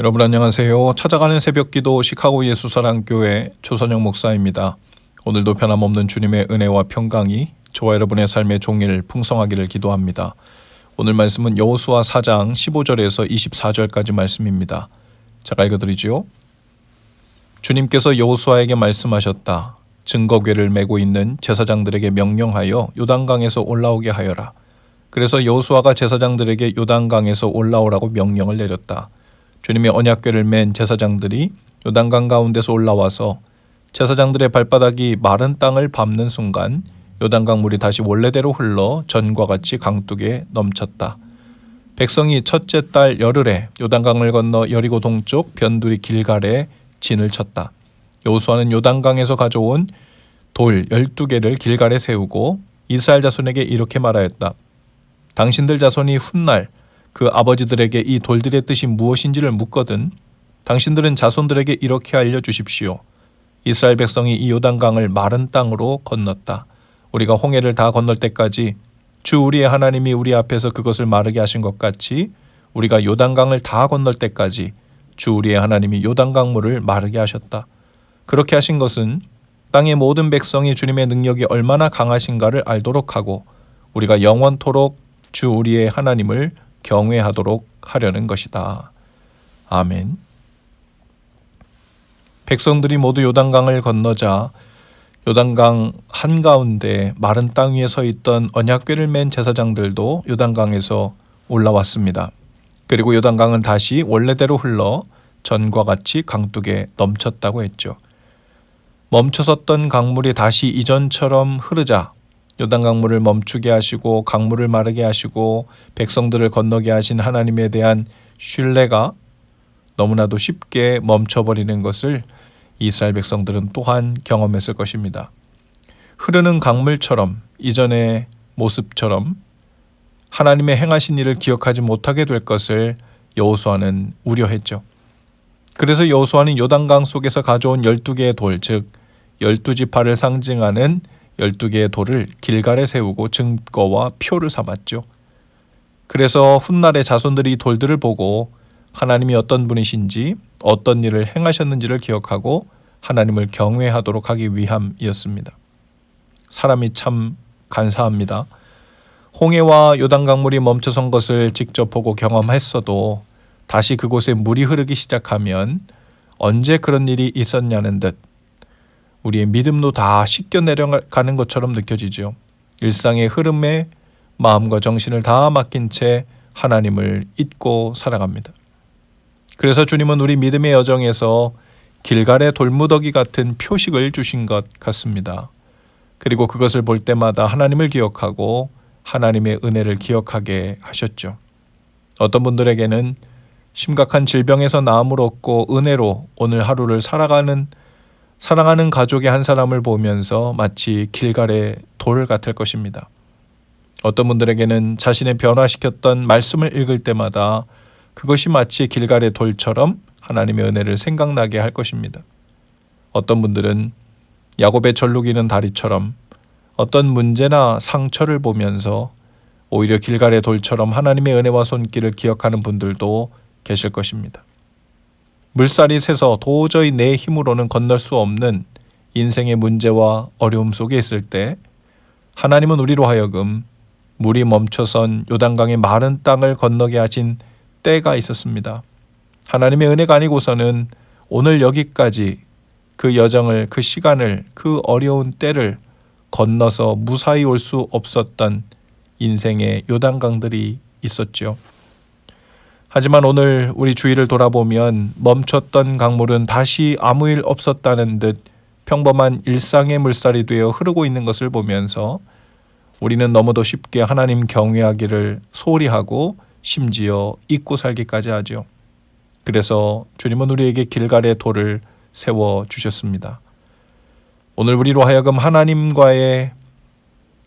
여러분 안녕하세요. 찾아가는 새벽기도 시카고 예수사랑교회 조선영 목사입니다. 오늘도 변함없는 주님의 은혜와 평강이 저와 여러분의 삶의 종일 풍성하기를 기도합니다. 오늘 말씀은 여호수아 4장 15절에서 24절까지 말씀입니다. 제가 읽어드리지요. 주님께서 여호수아에게 말씀하셨다. 증거궤를 메고 있는 제사장들에게 명령하여 요단강에서 올라오게 하여라. 그래서 여호수아가 제사장들에게 요단강에서 올라오라고 명령을 내렸다. 주님의 언약궤를 맨 제사장들이 요단강 가운데서 올라와서 제사장들의 발바닥이 마른 땅을 밟는 순간 요단강 물이 다시 원래대로 흘러 전과 같이 강둑에 넘쳤다. 백성이 첫째 달 열흘에 요단강을 건너 여리고 동쪽 변두리 길갈에 진을 쳤다. 여호수아는 요단강에서 가져온 돌 12개를 길갈에 세우고 이스라엘 자손에게 이렇게 말하였다. 당신들 자손이 훗날 그 아버지들에게 이 돌들의 뜻이 무엇인지를 묻거든 당신들은 자손들에게 이렇게 알려 주십시오. 이스라엘 백성이 이 요단강을 마른 땅으로 건넜다. 우리가 홍해를 다 건널 때까지 주 우리의 하나님이 우리 앞에서 그것을 마르게 하신 것 같이 우리가 요단강을 다 건널 때까지 주 우리의 하나님이 요단강 물을 마르게 하셨다. 그렇게 하신 것은 땅의 모든 백성이 주님의 능력이 얼마나 강하신가를 알도록 하고 우리가 영원토록 주 우리의 하나님을 경외하도록 하려는 것이다. 아멘. 백성들이 모두 요단강을 건너자 요단강 한가운데 마른 땅 위에 서 있던 언약궤를 맨 제사장들도 요단강에서 올라왔습니다. 그리고 요단강은 다시 원래대로 흘러 전과 같이 강둑에 넘쳤다고 했죠. 멈춰섰던 강물이 다시 이전처럼 흐르자 요단 강물을 멈추게 하시고 강물을 마르게 하시고 백성들을 건너게 하신 하나님에 대한 신뢰가 너무나도 쉽게 멈춰버리는 것을 이스라엘 백성들은 또한 경험했을 것입니다. 흐르는 강물처럼 이전의 모습처럼 하나님의 행하신 일을 기억하지 못하게 될 것을 여호수아는 우려했죠. 그래서 여호수아는 요단강 속에서 가져온 12개의 돌, 즉 12지파를 상징하는 12개의 돌을 길갈에 세우고 증거와 표를 삼았죠. 그래서 훗날의 자손들이 돌들을 보고 하나님이 어떤 분이신지 어떤 일을 행하셨는지를 기억하고 하나님을 경외하도록 하기 위함이었습니다. 사람이 참 간사합니다. 홍해와 요단 강물이 멈춰선 것을 직접 보고 경험했어도 다시 그곳에 물이 흐르기 시작하면 언제 그런 일이 있었냐는 듯 우리의 믿음도 다 씻겨 내려가는 것처럼 느껴지죠. 일상의 흐름에 마음과 정신을 다 맡긴 채 하나님을 잊고 살아갑니다. 그래서 주님은 우리 믿음의 여정에서 길갈의 돌무더기 같은 표식을 주신 것 같습니다. 그리고 그것을 볼 때마다 하나님을 기억하고 하나님의 은혜를 기억하게 하셨죠. 어떤 분들에게는 심각한 질병에서 나음을 얻고 은혜로 오늘 하루를 살아가는 사랑하는 가족의 한 사람을 보면서 마치 길갈의 돌 같을 것입니다. 어떤 분들에게는 자신의 변화시켰던 말씀을 읽을 때마다 그것이 마치 길갈의 돌처럼 하나님의 은혜를 생각나게 할 것입니다. 어떤 분들은 야곱의 절룩이는 다리처럼 어떤 문제나 상처를 보면서 오히려 길갈의 돌처럼 하나님의 은혜와 손길을 기억하는 분들도 계실 것입니다. 물살이 새서 도저히 내 힘으로는 건널 수 없는 인생의 문제와 어려움 속에 있을 때 하나님은 우리로 하여금 물이 멈춰선 요단강의 마른 땅을 건너게 하신 때가 있었습니다. 하나님의 은혜가 아니고서는 오늘 여기까지 그 여정을 그 시간을 그 어려운 때를 건너서 무사히 올 수 없었던 인생의 요단강들이 있었죠. 하지만 오늘 우리 주위를 돌아보면 멈췄던 강물은 다시 아무 일 없었다는 듯 평범한 일상의 물살이 되어 흐르고 있는 것을 보면서 우리는 너무도 쉽게 하나님 경외하기를 소홀히 하고 심지어 잊고 살기까지 하죠. 그래서 주님은 우리에게 길갈의 돌을 세워 주셨습니다. 오늘 우리로 하여금 하나님과의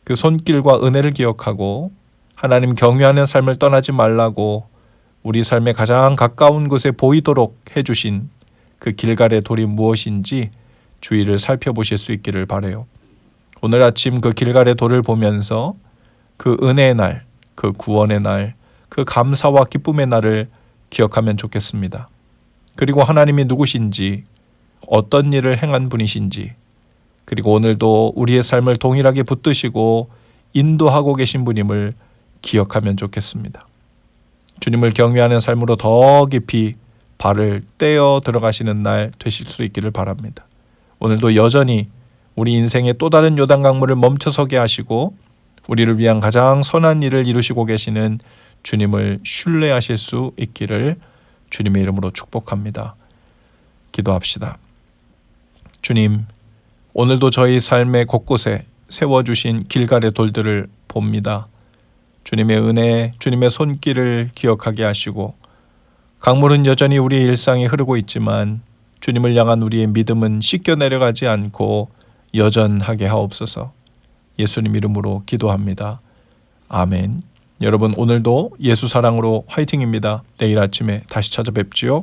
그 손길과 은혜를 기억하고 하나님 경외하는 삶을 떠나지 말라고 우리 삶의 가장 가까운 곳에 보이도록 해주신 그 길갈의 돌이 무엇인지 주의를 살펴보실 수 있기를 바래요. 오늘 아침 그 길갈의 돌을 보면서 그 은혜의 날, 그 구원의 날, 그 감사와 기쁨의 날을 기억하면 좋겠습니다. 그리고 하나님이 누구신지 어떤 일을 행한 분이신지 그리고 오늘도 우리의 삶을 동일하게 붙드시고 인도하고 계신 분임을 기억하면 좋겠습니다. 주님을 경외하는 삶으로 더 깊이 발을 떼어 들어가시는 날 되실 수 있기를 바랍니다. 오늘도 여전히 우리 인생의 또 다른 요단 강물을 멈춰서게 하시고 우리를 위한 가장 선한 일을 이루시고 계시는 주님을 신뢰하실 수 있기를 주님의 이름으로 축복합니다. 기도합시다. 주님, 오늘도 저희 삶의 곳곳에 세워주신 길갈의 돌들을 봅니다. 주님의 은혜, 주님의 손길을 기억하게 하시고 강물은 여전히 우리의 일상에 흐르고 있지만 주님을 향한 우리의 믿음은 씻겨 내려가지 않고 여전하게 하옵소서. 예수님 이름으로 기도합니다. 아멘. 여러분 오늘도 예수 사랑으로 화이팅입니다. 내일 아침에 다시 찾아뵙지요.